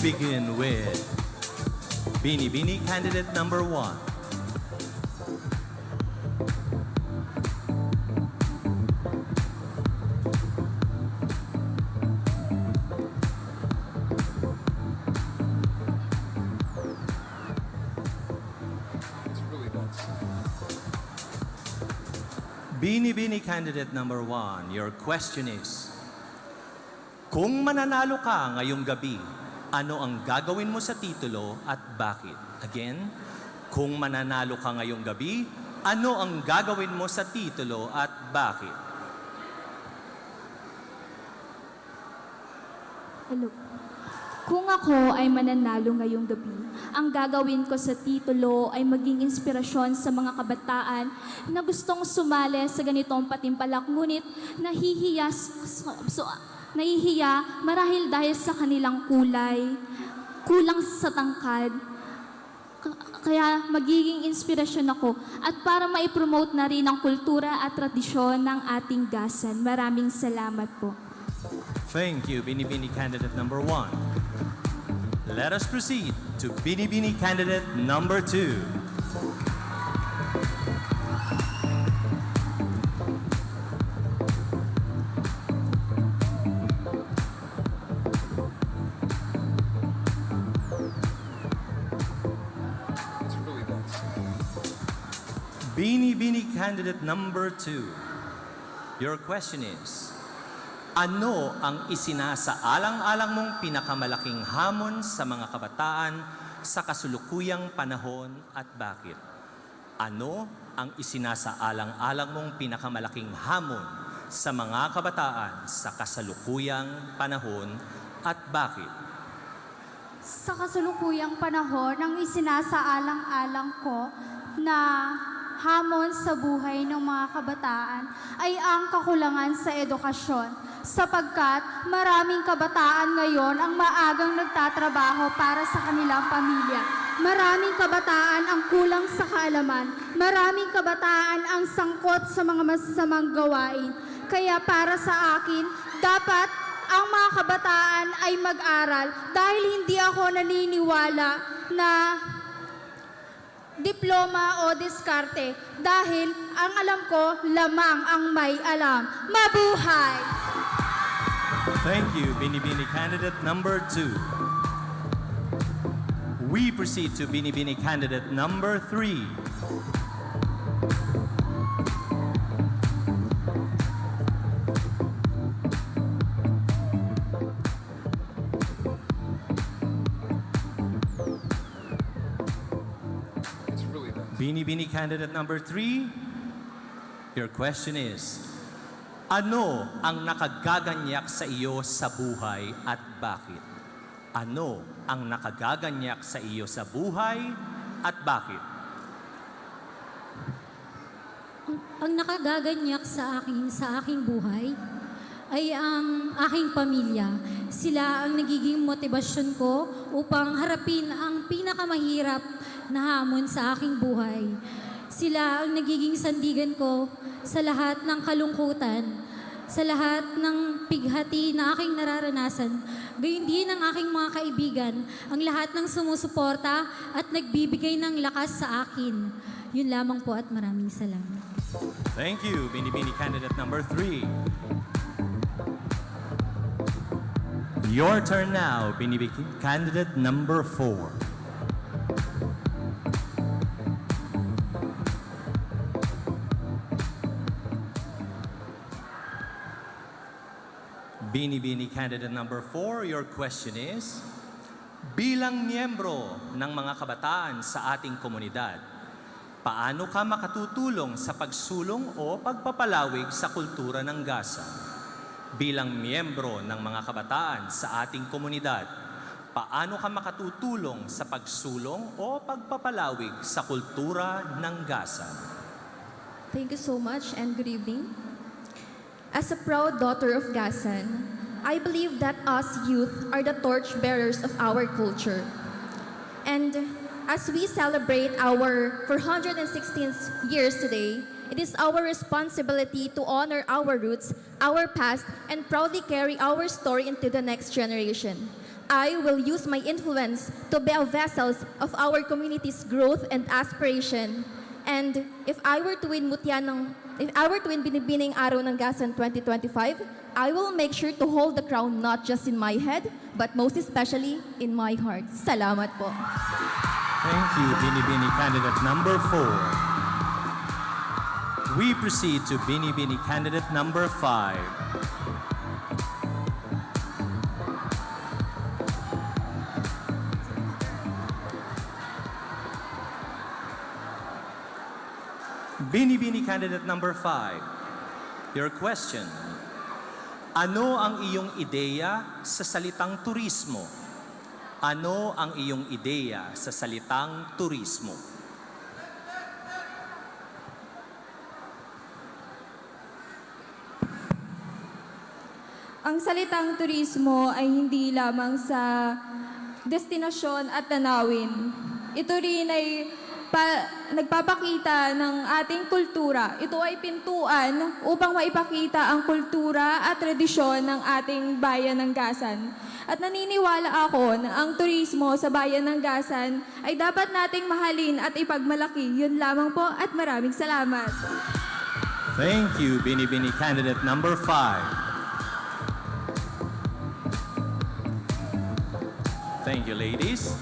We begin with Bini Bini candidate number one. Bini Bini candidate number one, your question is, Kung mananalo ka ngayong gabi, ano ang gagawin mo sa titulo at bakit? Again, kung mananalo ka ngayong gabi, ano ang gagawin mo sa titulo at bakit? Hello. Kung ako ay mananalo ngayong gabi, ang gagawin ko sa titulo ay maging inspirasyon sa mga kabataan na gustong sumali sa ganitong patimpalak ngunit nahihiya, s- so, nahihiya marahil dahil sa kanilang kulay, kulang sa tangkad, kaya magiging inspirasyon ako at para maipromote na rin ang kultura at tradisyon ng ating gasan. Maraming salamat po. Thank you, Bini Bini candidate number one. Let us proceed to Bini Bini candidate number two. Bini candidate number two. Your question is, ano ang isinasaalang-alang mong pinakamalaking hamon sa mga kabataan sa kasulukuyang panahon at bakit? Ano ang isinasaalang-alang mong pinakamalaking hamon sa mga kabataan sa kasalukuyang panahon at bakit? Sa kasalukuyang panahon, ang isinasaalang-alang ko na hamon sa buhay ng mga kabataan ay ang kakulangan sa edukasyon sapagkat maraming kabataan ngayon ang maagang nagtatrabaho para sa kanilang pamilya. Maraming kabataan ang kulang sa kaalaman. Maraming kabataan ang sangkot sa mga masasamang gawain. Kaya para sa akin, dapat ang mga kabataan ay mag-aral dahil hindi ako naniniwala na diploma o diskarte dahil ang alam ko lamang ang may alam. Mabuhay! Thank you, Bini Bini candidate number two. We proceed to Bini Bini candidate number three. Bini Bini candidate number three. Your question is, ano ang nakagaganyak sa iyo sa buhay at bakit? Ano ang nakagaganyak sa iyo sa buhay at bakit? Ang, ang nakagaganyak sa akin sa aking buhay ay ang aking pamilya. Sila ang nagiging motibasyon ko upang harapin ang pinakamahirap na hamon sa aking buhay. Sila ang nagiging sandigan ko sa lahat ng kalungkutan, sa lahat ng pighati na aking nararanasan. Gayun din ang aking mga kaibigan, ang lahat ng sumusuporta at nagbibigay ng lakas sa akin. Yun lamang po at maraming salamat. Thank you, Bini Bini candidate number three. Your turn now, Bini Bini candidate number four. Bini Bini candidate number four, your question is, bilang miyembro ng mga kabataan sa ating komunidad, paano ka makatutulong sa pagsulong o pagpapalawig sa kultura ng gasa? Bilang miyembro ng mga kabataan sa ating komunidad, paano ka makatutulong sa pagsulong o pagpapalawig sa kultura ng gasa? Thank you so much and good evening. As a proud daughter of Gasan, I believe that us youth are the torchbearers of our culture. And as we celebrate our 416th years today, it is our responsibility to honor our roots, our past, and proudly carry our story into the next generation. I will use my influence to be a vessels of our community's growth and aspiration. And if I were to win Mutya ng, if I were to win Binibining Araw ng Gasan 2025, I will make sure to hold the crown not just in my head, but most especially in my heart. Salamat po. Thank you, Binibini candidate number four. We proceed to Binibini candidate number five. Binibini candidate number five. Your question. Ano ang iyong ideya sa salitang turismo? Ano ang iyong ideya sa salitang turismo? Ang salitang turismo ay hindi lamang sa destinasyon at tanawin. Ito rin ay pa- nagpapakita ng ating kultura. Ito ay pintuan upang maipakita ang kultura at tradisyon ng ating bayan ng Gasan. At naniniwala ako na ang turismo sa bayan ng Gasan ay dapat nating mahalin at ipagmalaki. Yun lamang po at maraming salamat. Thank you, Binibini candidate number five. Thank you, ladies.